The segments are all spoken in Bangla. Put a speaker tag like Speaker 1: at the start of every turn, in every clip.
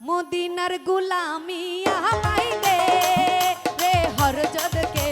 Speaker 1: মদিনার গুলামি আহাই দে রে হরজদকে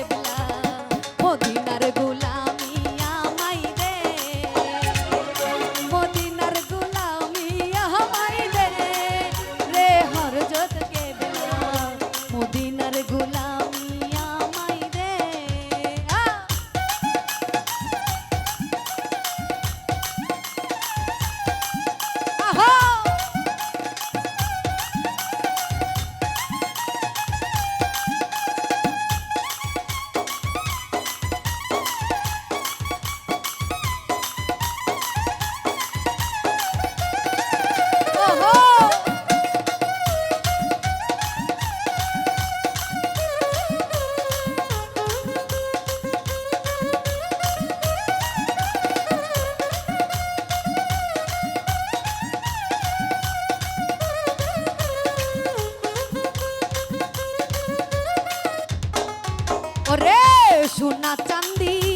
Speaker 1: সোনা চান্দি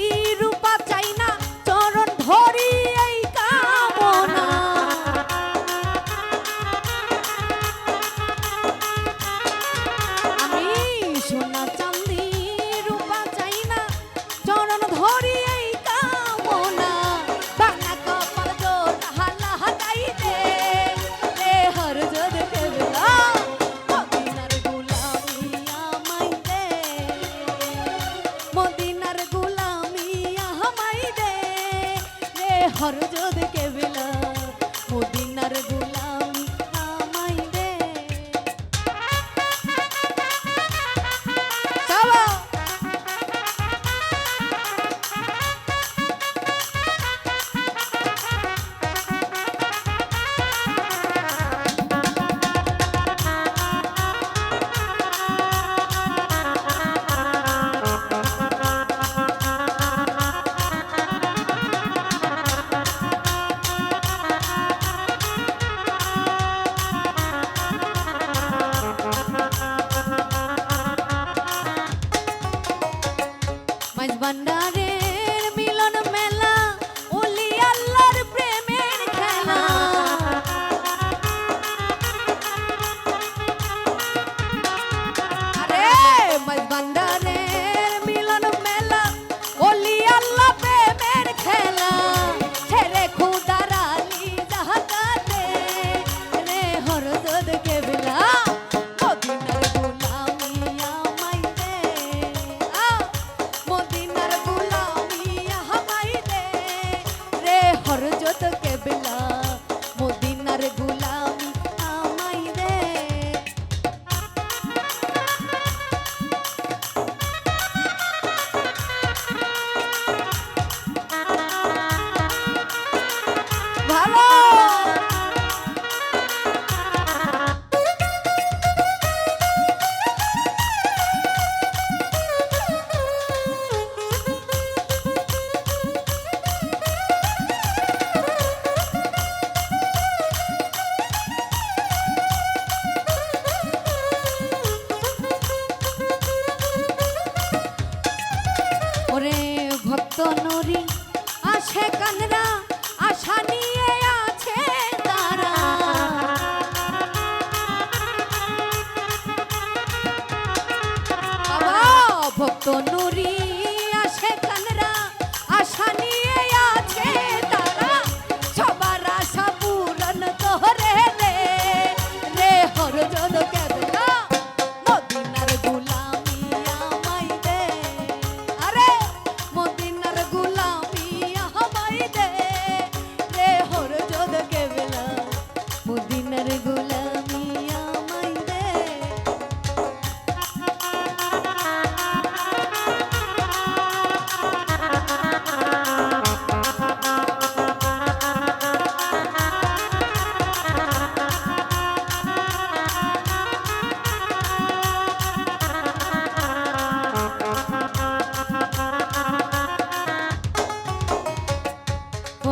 Speaker 1: ঘর যদি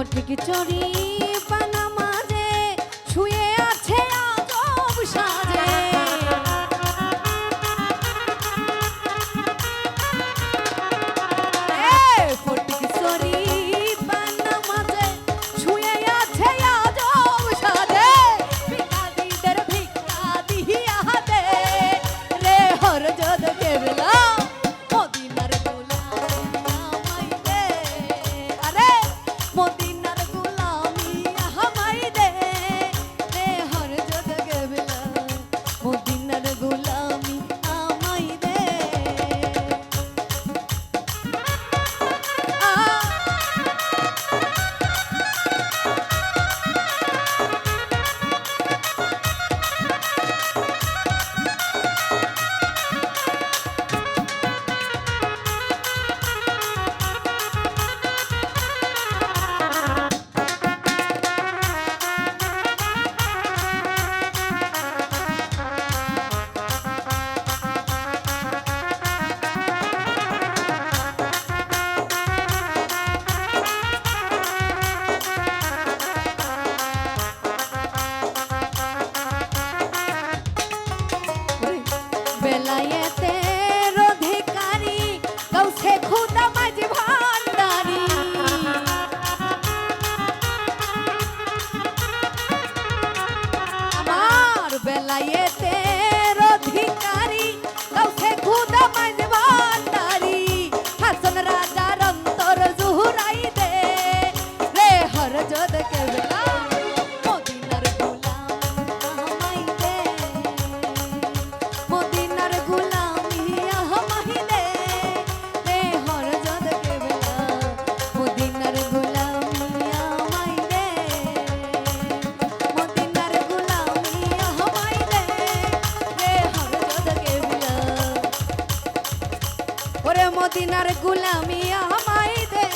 Speaker 1: ঠিক চরি পান মদিনার গুলামি আমায় দে।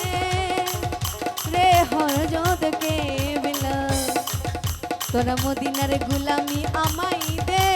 Speaker 1: রে হরজত কে বিলা তোরা মদিনার গুলামি আমায় দে।